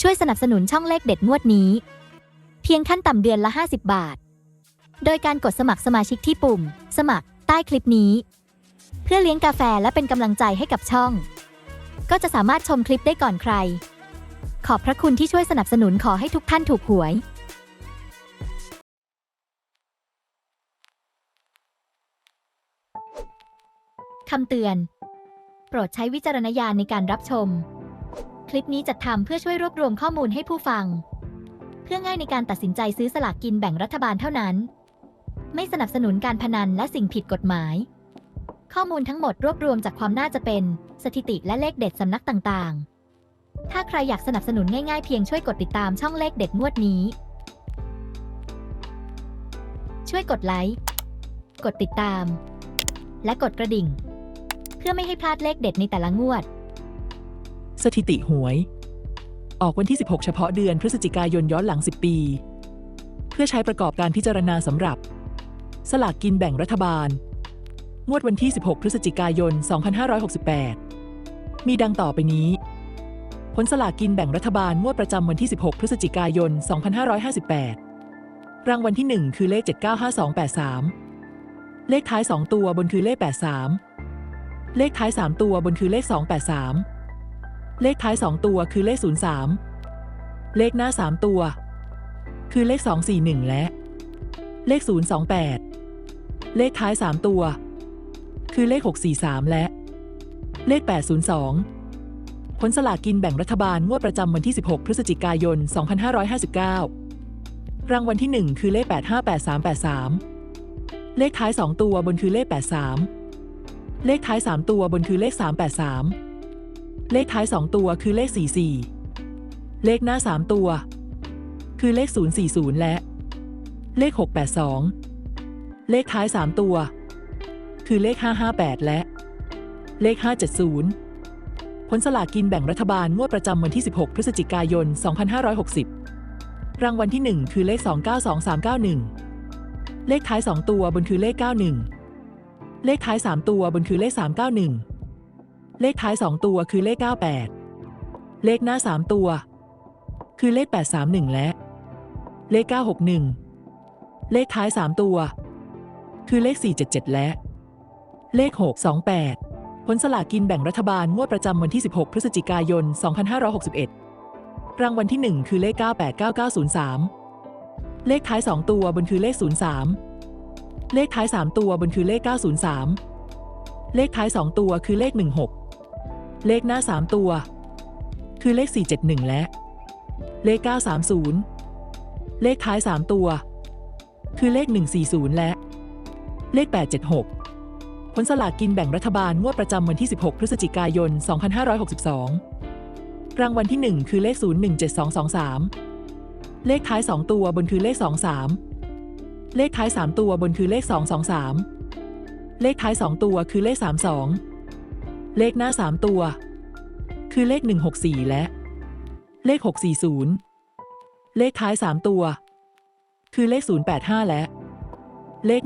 ช่วยสนับสนุนช่องเลขเด็ดงวดนี้ เพียงขั้นต่ำเดือนละ 50 บาท โดยการกดสมัครสมาชิกที่ปุ่ม สมัครใต้คลิปนี้ เพื่อเลี้ยงกาแฟและเป็นกำลังใจให้กับช่อง ก็จะสามารถชมคลิปได้ก่อนใคร ขอบพระคุณที่ช่วยสนับสนุนขอให้ทุกท่านถูกหวย คำเตือน โปรดใช้วิจารณญาณในการรับชม คลิปนี้จัดทำเพื่อช่วยรวบรวมข้อมูลให้ผู้ฟัง เพื่อง่ายในการตัดสินใจซื้อสลากกินแบ่งรัฐบาลเท่านั้น ไม่สนับสนุนการพนันและสิ่งผิดกฎหมาย ข้อมูลทั้งหมดรวบรวมจากความน่าจะเป็น สถิติและเลขเด็ดสำนักต่างๆ ถ้าใครอยากสนับสนุนง่ายๆเพียงช่วยกดติดตามช่องเลขเด็ดงวดนี้ ช่วยกดไลค์ กดติดตาม และกดกระดิ่ง เพื่อไม่ให้พลาดเลขเด็ดในแต่ละงวด สถิติหวย ออกวันที่ 16 เฉพาะเดือนพฤศจิกายนย้อนหลัง 10 ปี เพื่อใช้ประกอบการพิจารณาสำหรับ สลากกินแบ่งรัฐบาล งวดวันที่ 16 พฤศจิกายน 2568 มีดังต่อไปนี้ ผลสลากกินแบ่งรัฐบาลงวดประจำวันที่ 16 พฤศจิกายน 2558 รางวัลที่ 1 คือเลข 795283 เลขท้าย 2 ตัวบนคือเลข 83 เลขท้าย 3 ตัวบนคือเลข 283 เลขท้าย 2 ตัวคือเลข 03 เลขหน้า 3 ตัว คือเลข 241 และ เลข 028 เลขท้าย 3 ตัว คือเลข 643 และ เลข 802 ผลสลากกินแบ่งรัฐบาลงวดประจำวันที่ 16 พฤศจิกายน 2559 รางวัลที่ 1 คือเลข 858383 เลขท้าย 2 ตัวบนคือเลข 83 เลขท้าย 3 ตัวบนคือเลข 383 เลขท้าย 2 ตัวคือเลข 44 เลขหน้า 3 ตัว คือเลข 040 และ เลข 682 เลขท้าย 3 ตัว คือเลข 558 และ เลข 570 ผลสลากกินแบ่งรัฐบาลงวดประจำวันที่ 16 พฤศจิกายน 2560 รางวัลที่ 1 คือเลข 292391 เลขท้าย 2 ตัวบนคือเลข 91 เลขท้าย 3 ตัวบนคือเลข 391 เลขท้าย 2 ตัวคือเลข 98 เลขหน้า 3 ตัว คือเลข 831 และ เลข 961 เลขท้าย 3 ตัว คือเลข 477 และ เลข 628 ผลสลากกินแบ่งรัฐบาลงวดประจำวันที่ 16 พฤศจิกายน 2561 รางวัลที่ 1 คือเลข 989903 เลขท้าย 2 ตัวบนคือเลข 03 เลขท้าย 3 ตัวบนคือเลข 903เลขท้าย 2 ตัวคือเลข 16 เลขหน้า 3 ตัว คือเลข 471 และ เลข 930 เลขท้าย 3 ตัว คือเลข 140 และ เลข 876 ผลสลากกินแบ่งรัฐบาลงวดประจำวันที่ 16 พฤศจิกายน 2562 รางวัลที่ 1 คือเลข 017223 เลขท้าย 2 ตัวบนคือเลข 23 เลขท้าย 3 ตัวบนคือเลข 223 เลขท้าย 2 ตัวคือเลข 32 เลขหน้า 3 ตัว คือเลข 164 และ เลข 640 เลขท้าย 3 ตัว คือเลข 085 และ เลข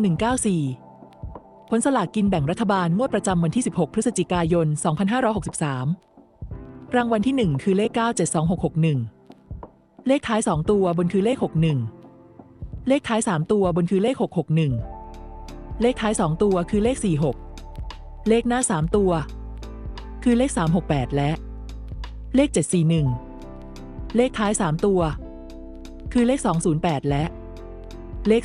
194 ผลสลากกินแบ่งรัฐบาลงวดประจำวันที่ 16 พฤศจิกายน 2563 รางวัลที่ 1 คือเลข 972661 เลขท้าย 2 ตัวบนคือเลข 61 เลขท้าย 3 ตัวบนคือเลข 661 เลขท้าย 2 ตัวคือเลข 46 เลขหน้า 3 ตัว คือเลข 368 และ เลข 741 เลขท้าย 3 ตัว คือเลข 208 และ เลข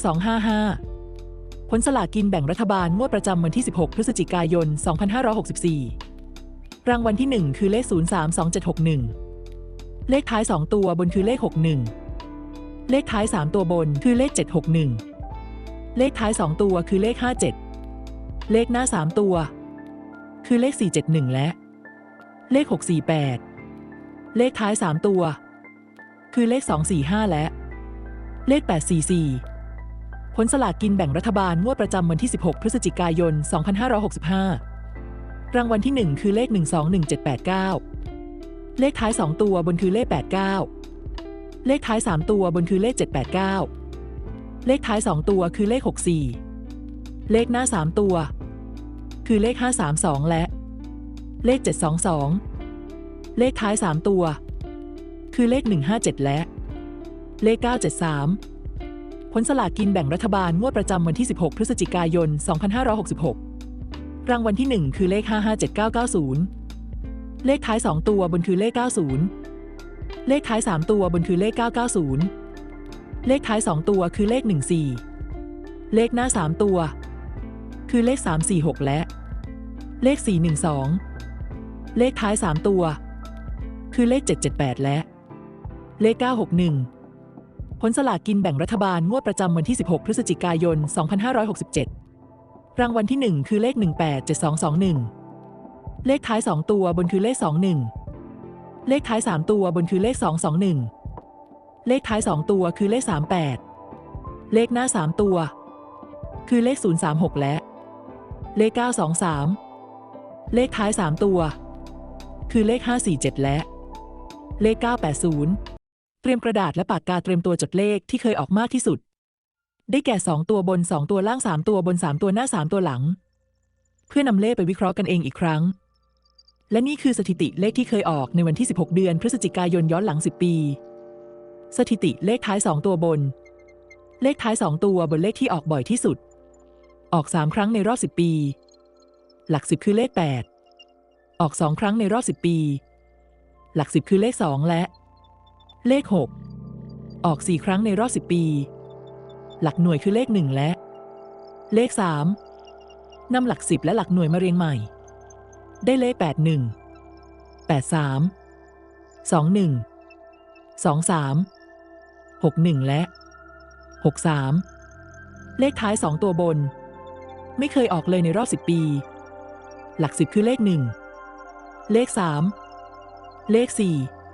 255 ผลสลากกินแบ่งรัฐบาลงวดประจำวันที่ 16 พฤศจิกายน 2564 รางวัลที่ 1 คือเลข 032761 เลขท้าย 2 ตัวบนคือเลข 61 เลขท้าย 3 ตัวบนคือเลข 761 เลขท้าย 2 ตัวคือเลข 57 เลขหน้า 3 ตัว คือเลข 471 และ เลข 648 เลขท้าย 3 ตัว คือเลข 245 และ เลข 844 ผลสลากกินแบ่งรัฐบาลงวดประจำวันที่ 16 พฤศจิกายน 2565 รางวัลที่ 1 คือเลข 121789 เลขท้าย 2 ตัวบนคือเลข 89 เลขท้าย 3 ตัวบนคือเลข 789 เลขท้าย 2 ตัวคือเลข 64 เลขหน้า 3 ตัว คือเลข 532 และ เลข 722 เลขท้าย 3 ตัว คือเลข 157 และ เลข 973 ผลสลากกินแบ่งรัฐบาลงวดประจำวันที่ 16 พฤศจิกายน 2566 รางวัลที่ 1 คือเลข 557990 เลขท้าย 2 ตัวบนคือเลข 90 เลขท้าย 3 ตัวบนคือเลข 990 เลขท้าย 2 ตัวคือเลข 14 เลขหน้า 3 ตัว คือเลข 346 และเลข 412 เลขท้าย 3 ตัว คือเลข 778 และ เลข 961 ผลสลากกินแบ่งรัฐบาลงวดประจำวันที่ 16 พฤศจิกายน 2567 รางวัลที่ 1 คือเลข 187221 เลขท้าย 2 ตัวบนคือเลข 21 เลขท้าย 3 ตัวบนคือเลข 221 เลขท้าย 2 ตัวคือเลข 38 เลขหน้า 3 ตัว คือเลข 036 และ เลข 923 เลขท้าย 3 ตัว คือเลข 547 และ เลข 980 เตรียมกระดาษและปากกาเตรียมตัวจดเลขที่เคยออกมากที่สุด ได้แก่ 2 ตัวบน 2 ตัวล่าง 3 ตัวบน 3 ตัวหน้า 3 ตัวหลัง เพื่อนำเลขไปวิเคราะห์กันเองอีกครั้ง และนี่คือสถิติเลขที่เคยออกในวันที่ 16 เดือน พฤศจิกายนย้อนหลัง 10 ปี สถิติเลขท้าย 2 ตัวบน เลขท้าย 2 ตัวบนเลขที่ออกบ่อยที่สุด ออก 3 ครั้งในรอบ 10 ปี หลัก 10 คือเลข 8 ออก2ครั้งในรอบ 10 ปี หลัก10คือเลข 2 และ เลข 6 ออก 4 ครั้งในรอบ 10 ปี หลักหน่วยคือเลข 1 และ เลข 3นำหลัก 10 และหลักหน่วยมาเรียงใหม่ ได้เลข 81 83 21 23 61 และ 63 เลขท้าย 2 ตัวบน ไม่เคยออกเลยในรอบ 10 ปี หลัก 10 คือเลข 1 เลข 3 เลข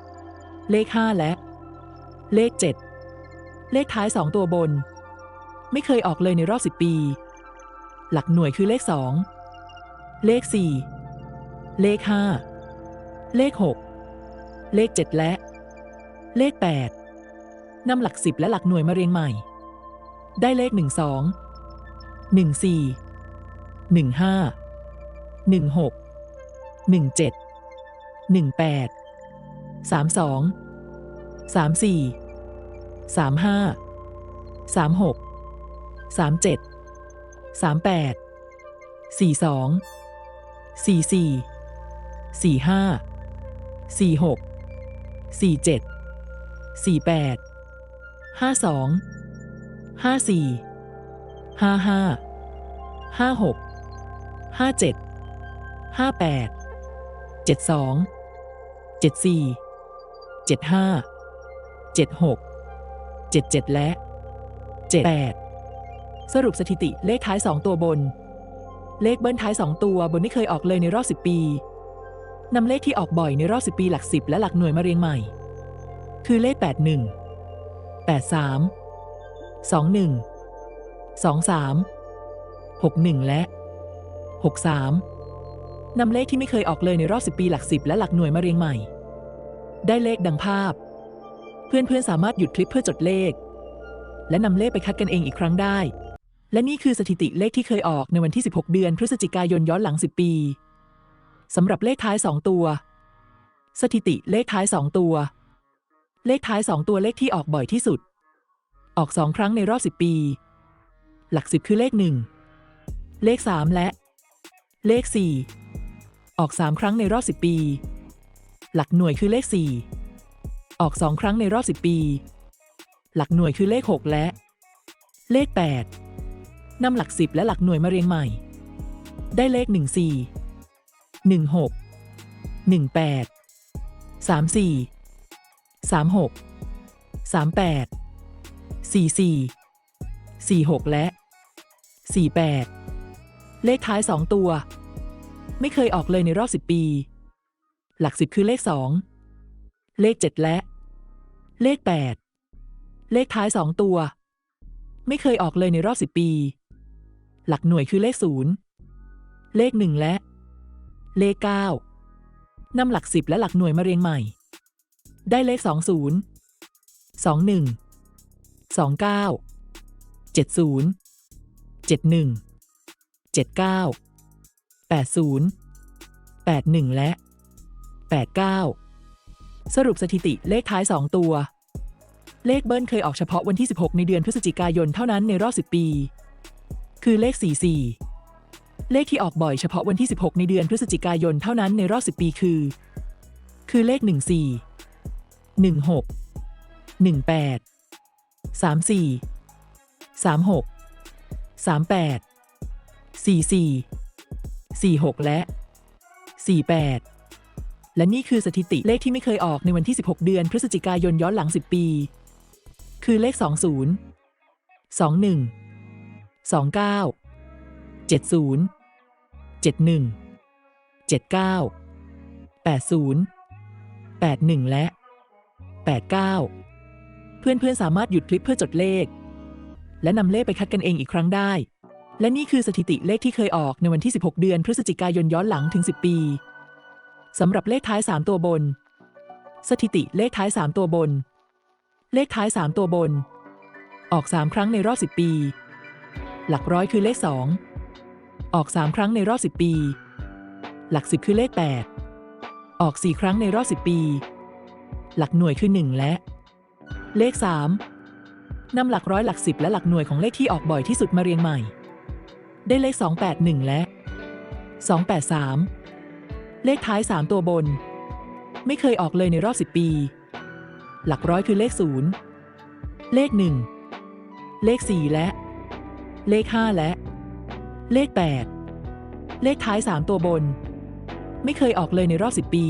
4 เลข 5 และ เลข 7 เลขท้าย 2 ตัวบน ไม่เคยออกเลยในรอบ 10 ปี หลักหน่วยคือเลข 2 เลข 4 เลข 5 เลข 6 เลข 7 และ เลข 8นำหลัก 10 และหลักหน่วยมาเรียงใหม่ ได้เลข 12 14 15 16 17 18 32 34 35 36 37 38 42 44 45 46 47 48 52 54 55 56 57 58 72 74 75 76 77 และ 78 สรุปสถิติเลขท้าย 2 ตัวบน เลขเบิ้ลท้าย 2 ตัวบนไม่เคยออกเลยในรอบ 10 ปีนำเลขที่ออกบ่อยในรอบ 10 ปีหลัก 10 และหลักหน่วยมาเรียงใหม่ คือเลข 81 83 21 23 61 และ 63นำเลขที่ไม่เคยออกเลยในรอบ 10 ปีหลัก 10 และหลักหน่วยมาเรียงใหม่ ได้เลขดังภาพ เพื่อนๆสามารถหยุดคลิปเพื่อจดเลข และนำเลขไปคัดกันเองอีกครั้งได้ และนี่คือสถิติเลขที่เคยออกในวันที่ 16 เดือนพฤศจิกายนย้อนหลัง 10 ปีสำหรับเลขท้าย 2 ตัว สถิติเลขท้าย 2 ตัว เลขท้าย 2 ตัวเลขที่ออกบ่อยที่สุด ออก 2 ครั้งในรอบ 10 ปี หลัก 10 คือเลข 1 เลข 3 และ เลข 4 ออก 3 ครั้งในรอบ 10 ปี หลักหน่วยคือเลข 4 ออก 2 ครั้งในรอบ 10 ปี หลักหน่วยคือเลข 6 และ เลข 8 นำหลัก 10 และหลักหน่วยมาเรียงใหม่ ได้เลข 14 16 18 34 36 38 44 46 และ 48 เลขท้าย 2 ตัว ไม่เคยออกเลยในรอบ 10 ปี หลักสิบคือเลขสอง เลขเจ็ดและ เลขแปด เลขท้ายสองตัว ไม่เคยออกเลยในรอบสิบปี หลักหน่วยคือเลขศูนย์ เลขหนึ่งและ เลขเก้านำหลักสิบและหลักหน่วยมาเรียงใหม่ ได้เลขสองศูนย์ สองหนึ่ง สองเก้า เจ็ดศูนย์ เจ็ดหนึ่ง เจ็ดเก้า แปดศูนย์ แปดหนึ่งและ 89 สรุปสถิติเลขท้าย 2 ตัว เลขเบิ้ลเคยออกเฉพาะวันที่ 16 ในเดือนพฤศจิกายนเท่านั้นในรอบ 10 ปี คือเลข 44 เลขที่ออกบ่อยเฉพาะวันที่ 16 ในเดือนพฤศจิกายนเท่านั้นในรอบ 10 ปีคือ คือเลข 14 16 18 34 36 38 44 46 และ 48 และนี่คือสถิติเลขที่ไม่เคยออกในวันที่ 16 เดือนพฤศจิกายนย้อนหลัง 10 ปี คือเลข 20 21 29 70 71 79 80 81 และ 89 เพื่อนๆ สามารถหยุดคลิปเพื่อจดเลข และนำเลขไปคัดกันเองอีกครั้งได้ และนี่คือสถิติเลขที่เคยออกในวันที่ 16 เดือนพฤศจิกายนย้อนหลังถึง 10 ปี สำหรับเลขท้าย 3 ตัวบน สถิติเลขท้าย 3 ตัวบน เลขท้าย 3 ตัวบน ออก 3 ครั้งในรอบ 10 ปี หลักร้อยคือเลข 2 ออก 3 ครั้งในรอบ 10 ปี หลัก 10 คือเลข 8 ออก 4 ครั้งในรอบ 10 ปี หลักหน่วยคือ 1 และ เลข 3นำหลักร้อยหลัก 10 และหลักหน่วยของเลขที่ออกบ่อยที่สุดมาเรียงใหม่ ได้เลข 281 และ 283 เลขท้าย 3 ตัวบน ไม่เคยออกเลยในรอบ 10 ปี หลักร้อยคือเลข 0 เลข 1 เลข 4 และ เลข 5 และ เลข 8 เลขท้าย 3 ตัวบน ไม่เคยออกเลยในรอบ 10 ปี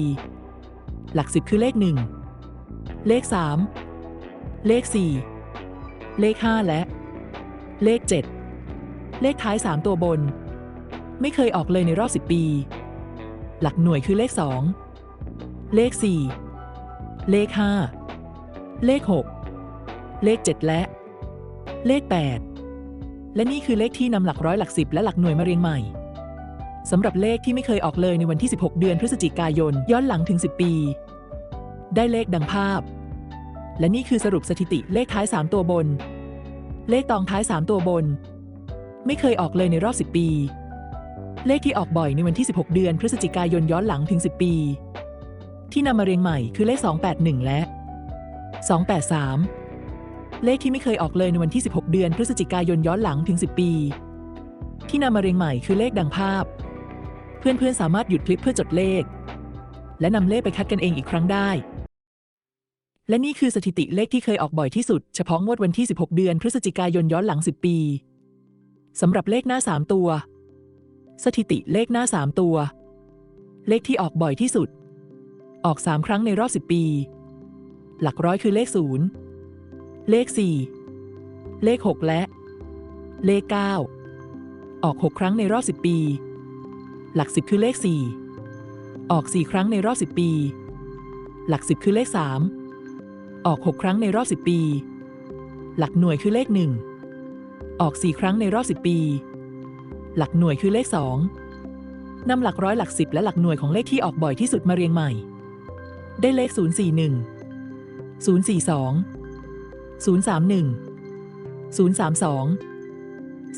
หลัก 10 คือเลข 1 เลข 3 เลข 4 เลข 5 และ เลข 7 เลขท้าย 3 ตัวบน ไม่เคยออกเลยในรอบ 10 ปี หลักหน่วยคือเลข 2 เลข 4 เลข 5 เลข 6 เลข 7 และ เลข 8 และนี่คือเลขที่นำหลักร้อยหลักสิบและหลักหน่วยมาเรียงใหม่สำหรับเลขที่ไม่เคยออกเลยในวันที่ 16 เดือนพฤศจิกายนย้อนหลังถึง 10 ปี ได้เลขดังภาพ และนี่คือสรุปสถิติเลขท้าย 3 ตัวบน เลขตองท้าย 3 ตัวบน ไม่เคยออกเลยในรอบ 10 ปี เลขที่ออกบ่อยในวันที่ 16 เดือนพฤศจิกายนย้อนหลังถึง 10 ปี ที่นำมาเรียงใหม่คือเลข 281 และ 283 เลขที่ไม่เคยออกเลยในวันที่ 16 เดือนพฤศจิกายนย้อนหลังถึง 10 ปี ที่นำมาเรียงใหม่คือเลขดังภาพ เพื่อนๆสามารถหยุดคลิปเพื่อจดเลข และนำเลขไปคัดกันเองอีกครั้งได้ และนี่คือสถิติเลขที่เคยออกบ่อยที่สุดเฉพาะงวดวันที่ 16 เดือนพฤศจิกายนย้อนหลัง 10 ปีสำหรับเลขหน้า 3 ตัว สถิติเลขหน้า 3 ตัว เลขที่ออกบ่อยที่สุด ออก 3 ครั้งในรอบ 10 ปี หลักร้อยคือเลข 0 เลข 4 เลข 6 และ เลข 9 ออก 6 ครั้งในรอบ 10 ปี หลัก 10 คือเลข 4 ออก 4 ครั้งในรอบ 10 ปี หลัก 10 คือเลข 3 ออก 6 ครั้งในรอบ 10 ปี หลักหน่วยคือเลข 1 ออก 4 ครั้งในรอบ 10 ปี หลักหน่วยคือเลข 2นำหลักร้อยหลัก10และหลักหน่วยของเลขที่ออกบ่อยที่สุดมาเรียงใหม่ ได้เลข 041 042 031 032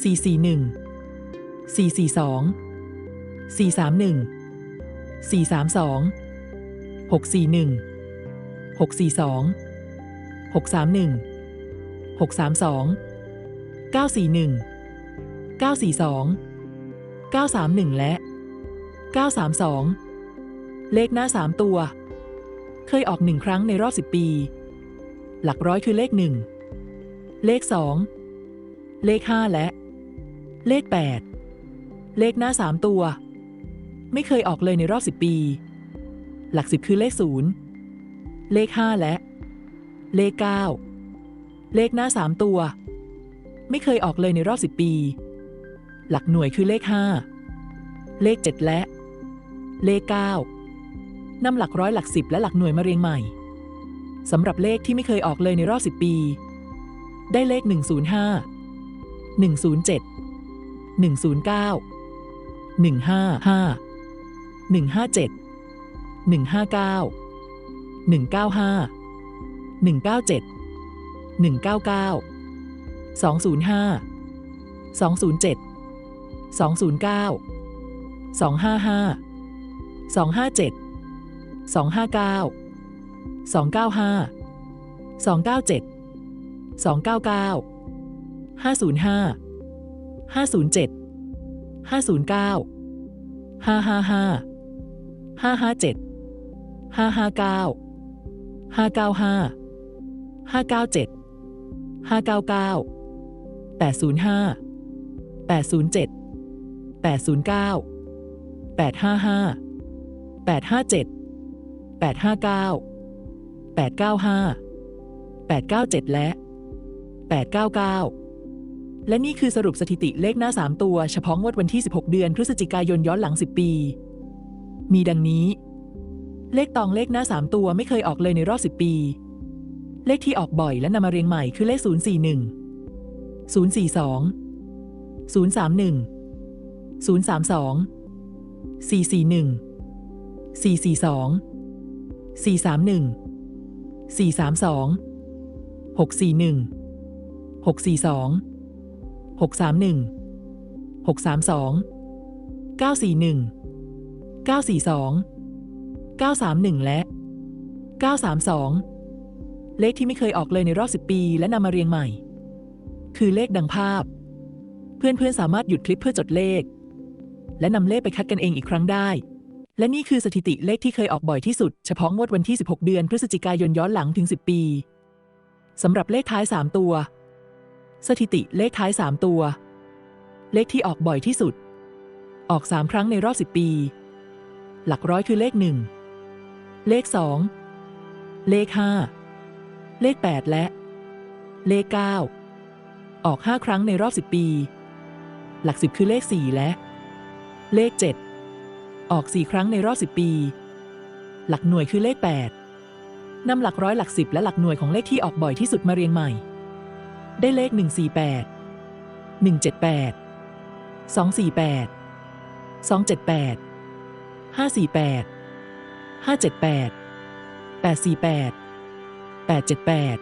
441 442 431 432 641 642 631 632 941 942 931 และ 932 เลขหน้า 3 ตัว เคยออกหนึ่งครั้งในรอบ 10 ปี หลักร้อยคือเลข 1 เลข 2 เลข 5 และ เลข 8 เลขหน้า 3 ตัว ไม่เคยออกเลยในรอบ 10 ปี หลัก 10 คือเลข 0 เลข 5 และ เลข 9 เลขหน้า 3 ตัว ไม่เคยออกเลยในรอบ 10 ปี หลักหน่วยคือเลข 5 เลข 7 และ เลข 9นำหลักร้อยหลัก10และหลักหน่วยมาเรียงใหม่สำหรับเลขที่ไม่เคยออกเลยในรอบ 10 ปี ได้เลข 105 107 109 155 157 159 195 197 199 205 207 209 255 257 259 295 297 299 505 507 509 555 557 559 595 597 599 805 807 809 855 857 859 895 897 และ 899 และนี่คือสรุปสถิติเลขหน้า 3 ตัว เฉพาะงวดวันที่ 16 เดือนพฤศจิกายนย้อนหลัง 10 ปี มีดังนี้ เลขตองเลขหน้า 3 ตัวไม่เคยออกเลยในรอบ 10 ปี เลขที่ออกบ่อยและนำมาเรียงใหม่คือเลข 041 042 031 032 441 442 431 432 641 642 631 632 941 942 931 และ 932 เลขที่ไม่เคยออกเลยในรอบ 10 ปี และนำมาเรียงใหม่ คือเลขดังภาพ เพื่อนๆสามารถหยุดคลิปเพื่อจดเลข และนำเลขไปคัดกันเองอีกครั้งได้ และนี่คือสถิติเลขที่เคยออกบ่อยที่สุด เฉพาะงวดวันที่ 16 เดือนพฤศจิกายนย้อนหลังถึง 10 ปีสำหรับเลขท้าย 3 ตัว สถิติเลขท้าย 3 ตัว เลขที่ออกบ่อยที่สุด ออก 3 ครั้งในรอบ 10 ปี หลักร้อยคือเลข 1 เลข 2 เลข 5 เลข 8 และ เลข 9 ออก 5 ครั้งในรอบ 10 ปี หลัก 10 คือเลข 4 และ เลข 7 ออก 4 ครั้งในรอบ 10 ปี หลักหน่วยคือเลข 8นำหลักร้อยหลัก10และหลักหน่วยของเลขที่ออกบ่อยที่สุดมาเรียงใหม่ ได้เลข 148 178 248 278 548 578 848 878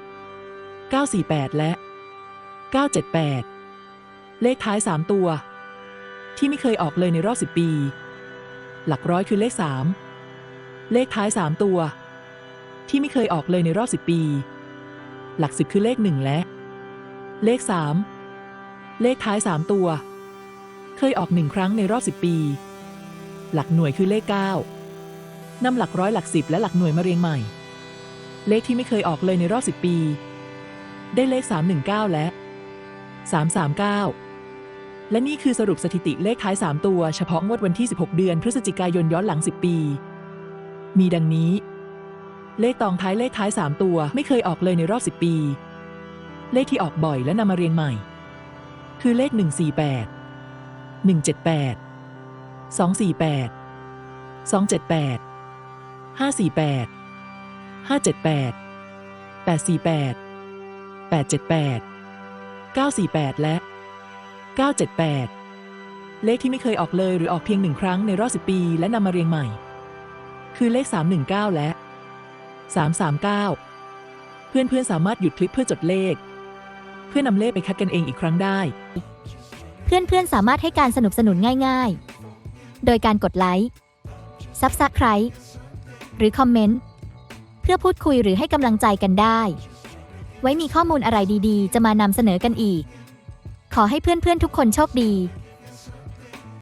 948 และ 978 เลขท้าย 3 ตัว ที่ไม่เคยออกเลยในรอบ 10 ปี หลักร้อยคือเลข 3 เลขท้าย 3 ตัว ที่ไม่เคยออกเลยในรอบ 10 ปี หลัก 10 คือเลข 1 และ เลข 3 เลขท้าย 3 ตัว เคยออก1ครั้งในรอบ 10 ปี หลักหน่วยคือเลข 9นำหลักร้อยหลัก 10 และหลักหน่วยมาเรียงใหม่ เลขที่ไม่เคยออกเลยในรอบ 10 ปี ได้เลข 319 และ 339 และนี่คือสรุปสถิติเลขท้าย 3 ตัวเฉพาะงวดวันที่ 16 เดือนพฤศจิกายนย้อนหลัง 10 ปี มีดังนี้ เลขตองท้ายเลขท้าย 3 ตัวไม่เคยออกเลยในรอบ 10 ปี เลขที่ออกบ่อยและนำมาเรียงใหม่ คือเลข 148 178 248 278 548 578 848 878 948 และ 978 เลขที่ไม่เคยออกเลยหรือออกเพียงหนึ่งครั้งในรอบ10 ปี และนำมาเรียงใหม่ คือเลข 319 และ 339 เพื่อนๆสามารถหยุดคลิปเพื่อจดเลข เพื่อนำเลขไปคัดกันเองอีกครั้งได้ เพื่อนๆสามารถให้การสนับสนุนง่ายๆ โดยการกดไลค์ซับสไคร b e หรือคอมเมนต์ เพื่อพูดคุยหรือให้กำลังใจกันได้ ไว้มีข้อมูลอะไรดีๆ จะมานำเสนอกันอีก ขอให้เพื่อนๆทุกคนโชคดี